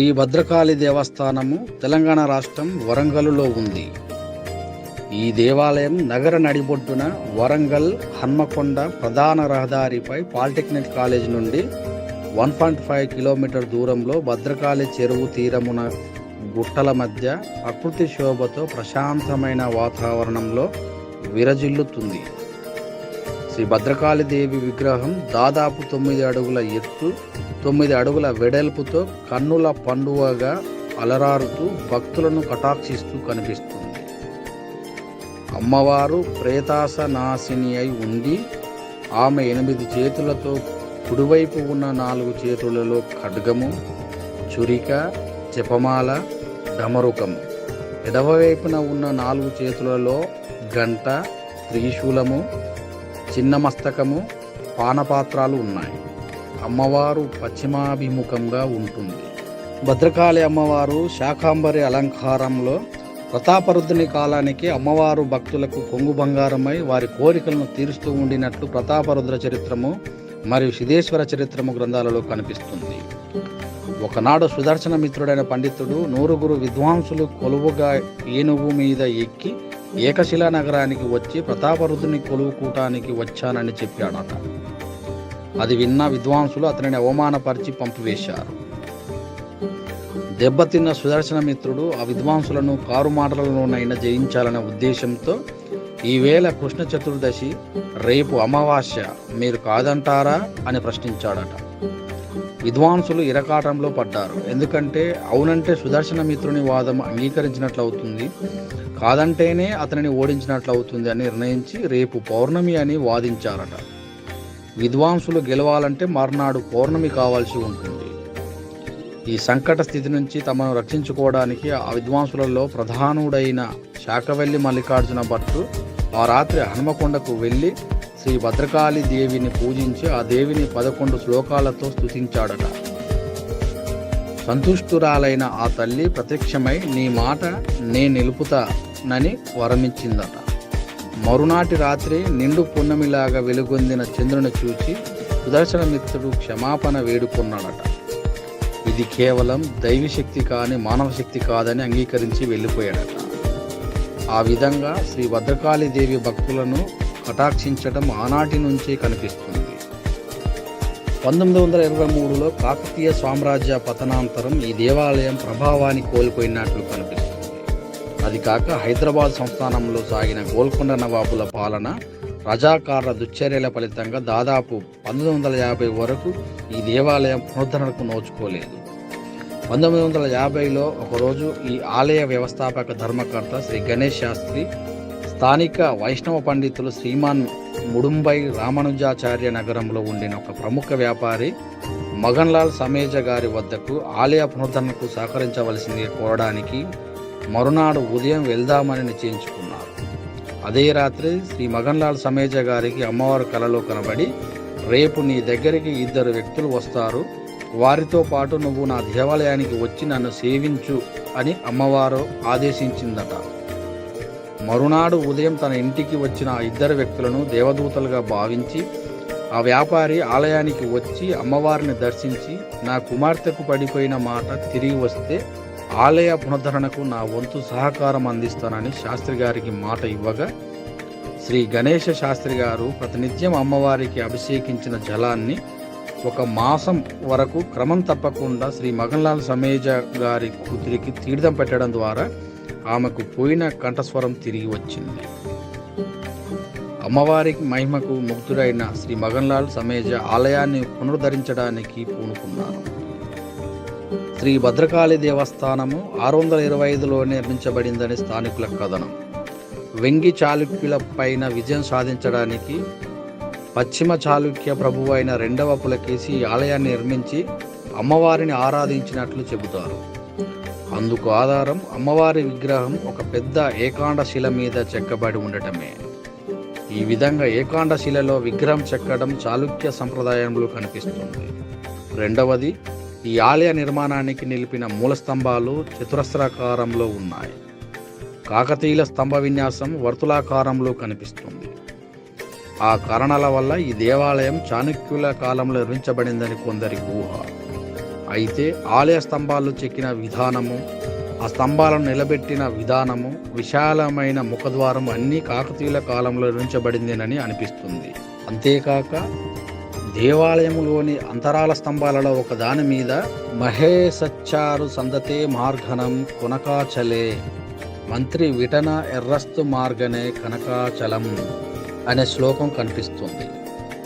శ్రీ భద్రకాళి దేవస్థానము తెలంగాణ రాష్ట్రం వరంగల్లో ఉంది. ఈ దేవాలయం నగర నడిబొడ్డున వరంగల్ హన్మకొండ ప్రధాన రహదారిపై పాలిటెక్నిక్ కాలేజ్ నుండి వన్ పాయింట్ ఫైవ్ కిలోమీటర్ దూరంలో భద్రకాళి చెరువు తీరమున గుట్టల మధ్య ప్రకృతి శోభతో ప్రశాంతమైన వాతావరణంలో విరజిల్లుతుంది. శ్రీ భద్రకాళి దేవి విగ్రహం దాదాపు తొమ్మిది అడుగుల ఎత్తు తొమ్మిది అడుగుల వెడల్పుతో కన్నుల పండువగా అలరారుతూ భక్తులను కటాక్షిస్తూ కనిపిస్తుంది. అమ్మవారు ప్రేతాసనాశిని అయి ఉండి ఆమె ఎనిమిది చేతులతో కుడివైపు ఉన్న నాలుగు చేతులలో ఖడ్గము చురిక జపమాల డమరుకము. ఎడవవైపున ఉన్న నాలుగు చేతులలో గంట త్రిశూలము చిన్న మస్తకము పానపాత్రాలు ఉన్నాయి. అమ్మవారు పశ్చిమాభిముఖంగా ఉంటుంది. భద్రకాళి అమ్మవారు శాకాంబరి అలంకారంలో ప్రతాపరుద్రుని కాలానికి అమ్మవారు భక్తులకు కొంగు బంగారమై వారి కోరికలను తీరుస్తూ ఉండినట్లు ప్రతాపరుద్ర చరిత్రము మరియు సిద్ధేశ్వర చరిత్రము గ్రంథాలలో కనిపిస్తుంది. ఒకనాడు సుదర్శన మిత్రుడైన పండితుడు నూరుగురు విద్వాంసులు కొలువుగా ఏనుగు మీద ఎక్కి ఏకశిలా నగరానికి వచ్చి ప్రతాపరుద్రుని కొలువు కూటానికి వచ్చానని చెప్పాడట. అది విన్న విద్వాంసులు అతనిని అవమానపరిచి పంపివేశారు. దెబ్బతిన్న సుదర్శన మిత్రుడు ఆ విద్వాంసులను కారు మాటలలోనైనా జయించాలనే ఉద్దేశంతో ఈవేళ కృష్ణ చతుర్దశి రేపు అమావాస్య మీరు కాదంటారా? అని ప్రశ్నించాడట. విద్వాంసులు ఇరకాటంలో పడ్డారు. ఎందుకంటే అవునంటే సుదర్శన మిత్రుని వాదం అంగీకరించినట్లు అవుతుంది కాదంటేనే అతనిని ఓడించినట్లు అవుతుంది అని నిర్ణయించి రేపు పౌర్ణమి అని వాదించారట. విద్వాంసులు గెలవాలంటే మర్నాడు పౌర్ణమి కావాల్సి ఉంటుంది. ఈ సంకట స్థితి నుంచి తమను రక్షించుకోవడానికి ఆ విద్వాంసులలో ప్రధానుడైన శాఖవెల్లి మల్లికార్జున భట్టు ఆ రాత్రి హనుమకొండకు వెళ్ళి శ్రీ భద్రకాళి దేవిని పూజించి ఆ దేవిని పదకొండు శ్లోకాలతో స్తుతించాడట. సంతుష్టురాలైన ఆ తల్లి ప్రత్యక్షమై నీ మాట నే నిలుపుతానని వరమిచ్చిందట. మరునాటి రాత్రి నిండు పున్నమిలాగా వెలుగొందిన చంద్రుని చూచి సుదర్శనమిత్రుడు క్షమాపణ వేడుకున్నాడట. ఇది కేవలం దైవశక్తి కాని మానవ శక్తి కాదని అంగీకరించి వెళ్ళిపోయాడట. ఆ విధంగా శ్రీ భద్రకాళీదేవి భక్తులను కటాక్షించడం ఆనాటి నుంచే కనిపిస్తుంది. పంతొమ్మిది వందల ఇరవై మూడులో కాకతీయ సామ్రాజ్య పతనాంతరం ఈ దేవాలయం ప్రభావాన్ని కోల్పోయినట్లు కనిపిస్తుంది. అది కాక హైదరాబాద్ సంస్థానంలో సాగిన గోల్కొండ నవాబుల పాలన రజాకారుల దుశ్చర్యల ఫలితంగా దాదాపు పంతొమ్మిది వందల యాభై వరకు ఈ దేవాలయం పునరుద్ధరణకు నోచుకోలేదు. పంతొమ్మిది వందల యాభైలో ఒకరోజు ఈ ఆలయ వ్యవస్థాపక ధర్మకర్త శ్రీ గణేష్ శాస్త్రి స్థానిక వైష్ణవ పండితులు శ్రీమాన్ ముడుంబై రామానుజాచార్య నగరంలో ఉండిన ఒక ప్రముఖ వ్యాపారి మగన్లాల్ సమేజ గారి వద్దకు ఆలయ పునరుద్ధరణకు సహకరించవలసింది కోరడానికి మరునాడు ఉదయం వెళ్దామని నిశ్చయించుకున్నారు. అదే రాత్రి శ్రీ మగన్లాల్ సమేజ గారికి అమ్మవారు కలలో కనబడి రేపు నీ దగ్గరికి ఇద్దరు వ్యక్తులు వస్తారు. వారితో పాటు నువ్వు నా దేవాలయానికి వచ్చి నన్ను సేవించు అని అమ్మవారు ఆదేశించిందట. మరునాడు ఉదయం తన ఇంటికి వచ్చిన ఆ ఇద్దరు వ్యక్తులను దేవదూతలుగా భావించి ఆ వ్యాపారి ఆలయానికి వచ్చి అమ్మవారిని దర్శించి నా కుమార్తెకు పడిపోయిన మాట తిరిగి వస్తే ఆలయ పునరుద్ధరణకు నా వంతు సహకారం అందిస్తానని శాస్త్రి గారికి మాట ఇవ్వగా శ్రీ గణేష శాస్త్రి గారు ప్రతినిత్యం అమ్మవారికి అభిషేకించిన జలాన్ని ఒక మాసం వరకు క్రమం తప్పకుండా శ్రీ మగన్లాల్ సమేజ గారి కూతురికి తీర్థం పెట్టడం ద్వారా ఆమెకు పోయిన కంఠస్వరం తిరిగి వచ్చింది. అమ్మవారికి మహిమకు ముగ్ధుడైన శ్రీ మగన్లాల్ సమేజ ఆలయాన్ని పునరుద్ధరించడానికి పూనుకున్నారు. శ్రీ భద్రకాళి దేవస్థానము ఆరు వందల ఇరవై ఐదులో నిర్మించబడిందని స్థానికుల కథనం. వెంగి చాళుక్యుల పైన విజయం సాధించడానికి పశ్చిమ చాళుక్య ప్రభువు అయిన రెండవ పులకేసి ఈ ఆలయాన్ని నిర్మించి అమ్మవారిని ఆరాధించినట్లు చెబుతారు. అందుకు ఆధారం అమ్మవారి విగ్రహం ఒక పెద్ద ఏకాండ శిల మీద చెక్కబడి ఉండటమే. ఈ విధంగా ఏకాండ శిలలో విగ్రహం చెక్కడం చాళుక్య సంప్రదాయంలో కనిపిస్తుంది. రెండవది ఈ ఆలయ నిర్మాణానికి నిలిపిన మూల స్తంభాలు చతురస్రాకారంలో ఉన్నాయి. కాకతీయుల స్తంభ విన్యాసం వర్తులాకారంలో కనిపిస్తుంది. ఆ కారణాల వల్ల ఈ దేవాలయం చాణక్యుల కాలంలో నిర్మించబడిందని కొందరి ఊహ. అయితే ఆలయ స్తంభాలు చెక్కిన విధానము ఆ స్తంభాలను నిలబెట్టిన విధానము విశాలమైన ముఖద్వారం అన్నీ కాకతీయుల కాలంలో నిర్మించబడిందేనని అనిపిస్తుంది. అంతేకాక దేవాలయంలోని అంతరాల స్తంభాలలో ఒక దాని మీద మహేసచ్చారు సందతే మార్గనం కొనకాచలే మంత్రి విటన ఎర్రస్తు మార్గనే కనకాచలం అనే శ్లోకం కనిపిస్తుంది.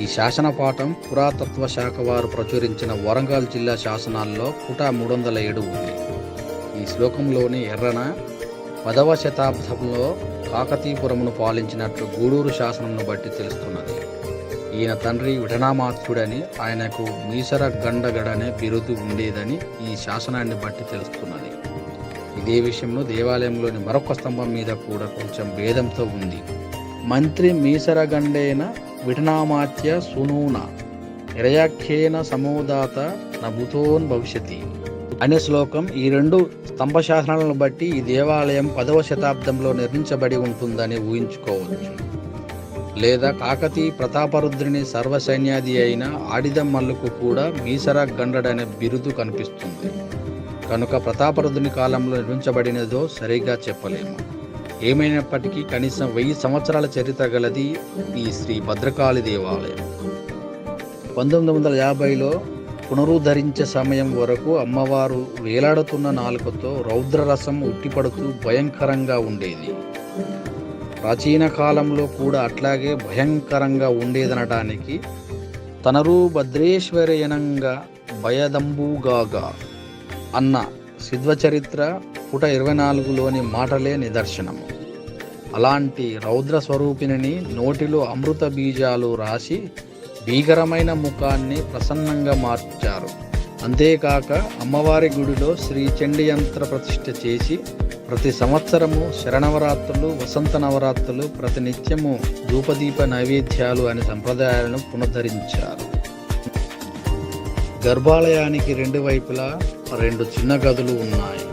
ఈ శాసన పాఠం పురాతత్వ శాఖ వారు ప్రచురించిన వరంగల్ జిల్లా శాసనాల్లో పుట మూడు వందల ఏడు ఉంది. ఈ శ్లోకంలోని ఎర్రన పదవ శతాబ్దంలో కాకతీపురమును పాలించినట్లు గూడూరు శాసనంను బట్టి తెలుస్తున్నది. ఈయన తండ్రి విఠనామాత్యుడని ఆయనకు మీసర గండగడనే బిరుదు ఉండేదని ఈ శాసనాన్ని బట్టి తెలుస్తున్నది. ఇదే విషయంలో దేవాలయంలోని మరొక స్తంభం మీద కూడా కొంచెం భేదంతో ఉంది. మంత్రి మీసరగండేన విఠనామాత్య సునూన. నిరయాఖ్యేన సమోదాత నభుతోన్ భవిష్యతి. అనే శ్లోకం ఈ రెండు స్తంభ శాసనాలను బట్టి ఈ దేవాలయం పదవ శతాబ్దంలో నిర్మించబడి ఉంటుందని ఊహించుకోవచ్చు. లేదా కాకతీ ప్రతాపరుద్రుని సర్వసైన్యాది అయిన ఆడిదమ్మల్లుకు కూడా మీసర గండడనే బిరుదు కనిపిస్తుంది. కనుక ప్రతాపరుద్రుని కాలంలో నిర్మించబడినదో సరిగా చెప్పలేము. ఏమైనప్పటికీ కనీసం వెయ్యి సంవత్సరాల చరిత్ర గలది ఈ శ్రీ భద్రకాళి దేవాలయం. పంతొమ్మిది వందల యాభైలో పునరుద్ధరించే సమయం వరకు అమ్మవారు వేలాడుతున్న నాలుకతో రౌద్రరసం ఉట్టిపడుతూ భయంకరంగా ఉండేది. ప్రాచీన కాలంలో కూడా అట్లాగే భయంకరంగా ఉండేదనటానికి తనరు భద్రేశ్వరయనంగా భయదంబుగాగా అన్న సిద్వచరిత్ర పుట ఇరవై నాలుగులోని మాటలే నిదర్శనము. అలాంటి రౌద్ర స్వరూపిణిని నోటిలో అమృత బీజాలు రాసి భీకరమైన ముఖాన్ని ప్రసన్నంగా మార్చారు. అంతేకాక అమ్మవారి గుడిలో శ్రీ చండి యంత్ర ప్రతిష్ఠ చేసి ప్రతి సంవత్సరము శరణవరాత్రులు వసంత నవరాత్రులు ప్రతినిత్యము ధూపదీప నైవేద్యాలు అనే సంప్రదాయాలను పునరుద్ధరించారు గర్భాలయానికి రెండు వైపులా రెండు చిన్న గదులు ఉన్నాయి.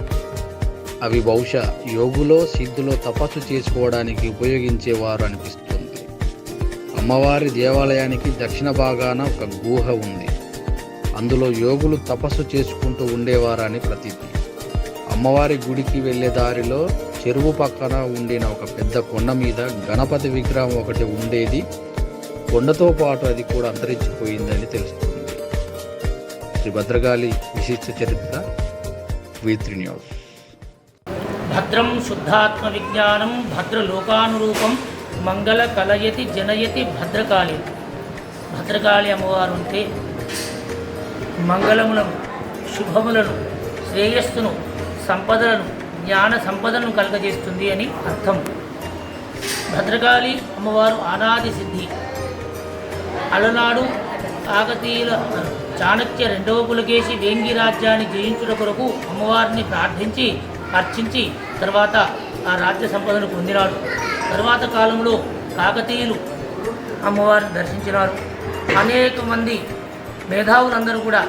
అవి బహుశా యోగులో సిద్ధులో తపస్సు చేసుకోవడానికి ఉపయోగించేవారు అనిపిస్తుంది. అమ్మవారి దేవాలయానికి దక్షిణ భాగాన ఒక గుహ ఉంది. అందులో యోగులు తపస్సు చేసుకుంటూ ఉండేవారని ప్రతీతి. అమ్మవారి గుడికి వెళ్ళే దారిలో చెరువు పక్కన ఉండిన ఒక పెద్ద కొండ మీద గణపతి విగ్రహం ఒకటి ఉండేది. కొండతో పాటు అది కూడా అంతరించిపోయిందని తెలుస్తుంది. శ్రీ భద్రకాళి విశిష్ట చరిత్ర వీత్రి న్యూస్. భద్రం శుద్ధాత్మ విజ్ఞానం భద్రలోకానురూపం మంగళ కలయతి జనయతి భద్రకాళి. భద్రకాళి అమ్మవారు ఉంటే మంగళములను శుభములను శ్రేయస్సును సంపదలను జ్ఞాన సంపదలను కలగజేస్తుంది అని అర్థం. భద్రకాళి అమ్మవారు అనాది సిద్ధి. అలనాడు కాకతీయుల చాణక్య రెండవ పులకేసి వేంగి రాజ్యాన్ని జయించుట కొరకు అమ్మవారిని ప్రార్థించి అర్చించి తర్వాత ఆ రాజ్య సంపదను పొందినాడు. తర్వాత కాలంలో కాకతీయులు అమ్మవారిని దర్శించినారు. అనేక మంది మేధావులందరూ కూడా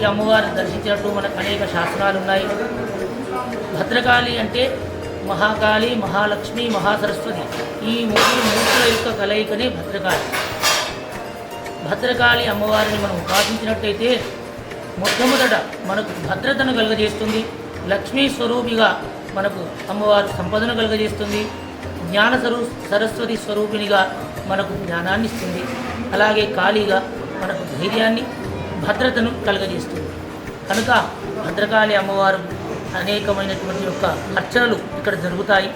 ఈ అమ్మవారిని దర్శించినట్టు మనకు అనేక శాస్త్రాలు ఉన్నాయి. భద్రకాళి అంటే మహాకాళి మహాలక్ష్మి మహాసరస్వతి ఈ మూడు మూర్తుల యొక్క కలయికనే భద్రకాళి. భద్రకాళి అమ్మవారిని మనం ఉపాసించినట్టయితే మొట్టమొదట మనకు భద్రతను కలుగజేస్తుంది. లక్ష్మీ స్వరూపిగా మనకు అమ్మవారు సంపదను కలుగజేస్తుంది. జ్ఞాన సరూ సరస్వతి స్వరూపిణిగా మనకు జ్ఞానాన్ని ఇస్తుంది అలాగే ఖాళీగా మనకు ధైర్యాన్ని భద్రతను కలుగజేస్తుంది. కనుక భద్రకాళి అమ్మవారు అనేకమైనటువంటి యొక్క అర్చనలు ఇక్కడ జరుగుతాయి.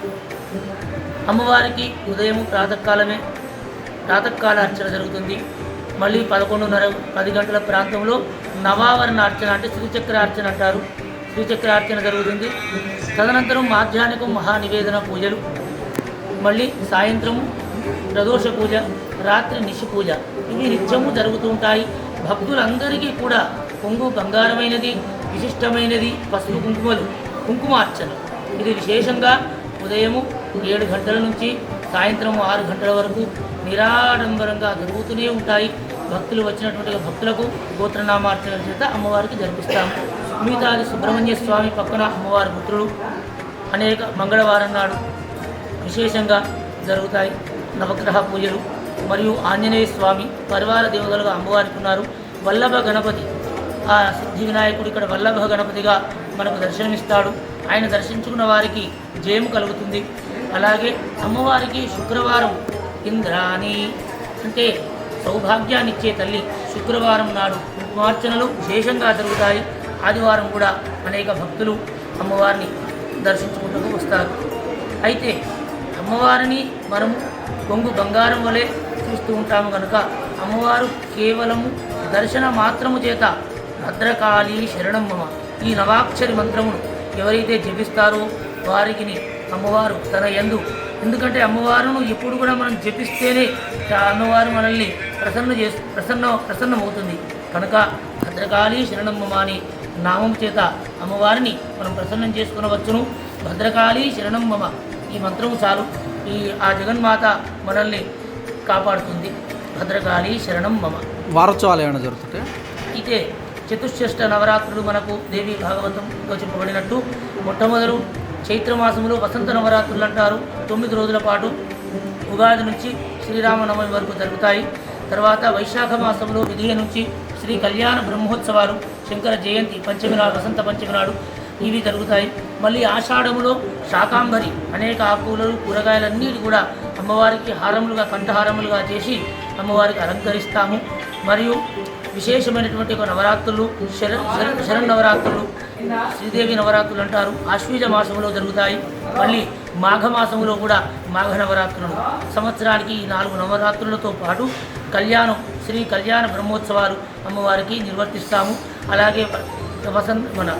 అమ్మవారికి ఉదయం ప్రాతకాలమే ప్రాతకాల అర్చన జరుగుతుంది. మళ్ళీ పదకొండున్నర పది గంటల ప్రాంతంలో నవావరణ అర్చన అంటే శ్రీచక్ర అర్చన అంటారు. ద్విచక్రార్చన జరుగుతుంది. తదనంతరం మాధ్యాహ్నికం మహానివేదన పూజలు. మళ్ళీ సాయంత్రము ప్రదోష పూజ రాత్రి నిశి పూజ. ఇవి నిత్యము జరుగుతూ ఉంటాయి. భక్తులందరికీ కూడా కొంగు బంగారమైనది విశిష్టమైనది పసుపు కుంకుమలు కుంకుమార్చన. ఇది విశేషంగా ఉదయము ఏడు గంటల నుంచి సాయంత్రం ఆరు గంటల వరకు నిరాడంబరంగా జరుగుతూనే ఉంటాయి. భక్తులు వచ్చినటువంటి భక్తులకు గోత్రనామార్చన చేత అమ్మవారికి జరిపిస్తాము. మిగతాది సుబ్రహ్మణ్య స్వామి పక్కన అమ్మవారి పుత్రుడు అనేక మంగళవారం నాడు విశేషంగా జరుగుతాయి. నవగ్రహ పూజలు మరియు ఆంజనేయ స్వామి పరివార దేవతలుగా అమ్మవారికి ఉన్నారు వల్లభ గణపతి ఆ సిద్ధి వినాయకుడు ఇక్కడ వల్లభ గణపతిగా మనకు దర్శనమిస్తాడు. ఆయన దర్శించుకున్న వారికి జయము కలుగుతుంది. అలాగే అమ్మవారికి శుక్రవారం ఇంద్రాని అంటే సౌభాగ్యాన్ని ఇచ్చే తల్లి శుక్రవారం నాడు కుంకుమార్చనలు విశేషంగా జరుగుతాయి. ఆదివారం కూడా అనేక భక్తులు అమ్మవారిని దర్శించుకుంటూ వస్తారు. అయితే అమ్మవారిని మనం కొంగు బంగారం వలె చూస్తూ ఉంటాము కనుక అమ్మవారు కేవలము దర్శన మాత్రము చేత భద్రకాళి శరణం మమ ఈ నవాక్షరి మంత్రమును ఎవరైతే జపిస్తారో వారికి అమ్మవారు తన యందు. ఎందుకంటే అమ్మవారును ఎప్పుడు కూడా మనం జపిస్తేనే అమ్మవారు మనల్ని ప్రసన్న చేసు ప్రసన్న ప్రసన్నమవుతుంది. కనుక భద్రకాళి శరణమ్మ అని నామం చేత అమ్మవారిని మనం ప్రసన్నం చేసుకునవచ్చును. భద్రకాళి శరణం మమ. ఈ మంత్రము చాలు. ఈ ఆ జగన్మాత మనల్ని కాపాడుతుంది. భద్రకాళి శరణం మమ. వారోత్సవాలు ఏమైనా జరుగుతుంటే? అయితే చతుష్షష్ట నవరాత్రులు మనకు దేవి భాగవతంలో చెప్పబడినట్టు. మొట్టమొదలు చైత్రమాసంలో వసంత నవరాత్రులు అంటారు. తొమ్మిది రోజుల పాటు ఉగాది నుంచి శ్రీరామనవమి వరకు జరుగుతాయి. తర్వాత వైశాఖ మాసంలో విధియ నుంచి శ్రీ కళ్యాణ బ్రహ్మోత్సవాలు శంకర జయంతి పంచమి నాడు వసంత పంచమి నాడు ఇవి జరుగుతాయి. మళ్ళీ ఆషాఢములో శాకాంబరి అనేక ఆకుకూరలు కూరగాయలన్నిటి కూడా అమ్మవారికి హారములుగా కంఠహారములుగా చేసి అమ్మవారికి అలంకరిస్తాము. మరియు విశేషమైనటువంటి ఒక నవరాత్రులు శర శర- శరణ్ నవరాత్రులు శ్రీదేవి నవరాత్రులు అంటారు. ఆశ్వీజ మాసంలో జరుగుతాయి. మళ్ళీ మాఘ మాసంలో కూడా మాఘ నవరాత్రులు. సంవత్సరానికి ఈ నాలుగు నవరాత్రులతో పాటు కళ్యాణం శ్రీ కళ్యాణ బ్రహ్మోత్సవాలు అమ్మవారికి నిర్వర్తిస్తాము. అలాగే వసంత మన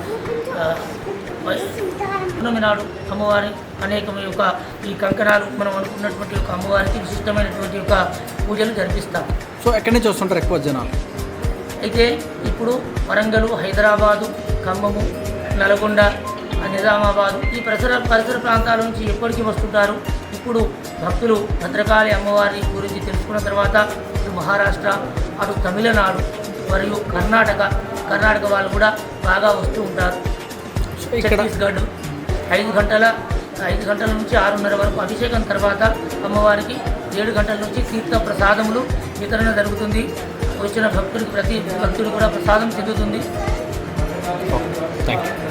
పౌర్ణమి నాడు అమ్మవారి అనేక యొక్క ఈ కంకణాలు మనం అనుకున్నటువంటి యొక్క అమ్మవారికి విశిష్టమైనటువంటి యొక్క పూజలు జరిపిస్తాం. సో ఎక్కడి నుంచి వస్తుంటారు ఎక్కువ జనాలు? అయితే ఇప్పుడు వరంగల్ హైదరాబాదు ఖమ్మము నల్గొండ నిజామాబాదు ఈ పరిసర పరిసర ప్రాంతాల నుంచి ఎప్పటికీ వస్తుంటారు. ఇప్పుడు భక్తులు భద్రకాళి అమ్మవారి గురించి తెలుసుకున్న తర్వాత ఇటు మహారాష్ట్ర అటు తమిళనాడు మరియు కర్ణాటక కర్ణాటక వాళ్ళు కూడా బాగా వస్తూ ఉంటారు. ఛత్తీస్గఢ్ ఐదు గంటల ఐదు గంటల నుంచి ఆరున్నర వరకు అభిషేకం తర్వాత అమ్మవారికి ఏడు గంటల నుంచి తీర్థ ప్రసాదములు వితరణ జరుగుతుంది. వచ్చిన భక్తుడికి ప్రతి భక్తుడు కూడా ప్రసాదం చెందుతుంది Okay, thank you.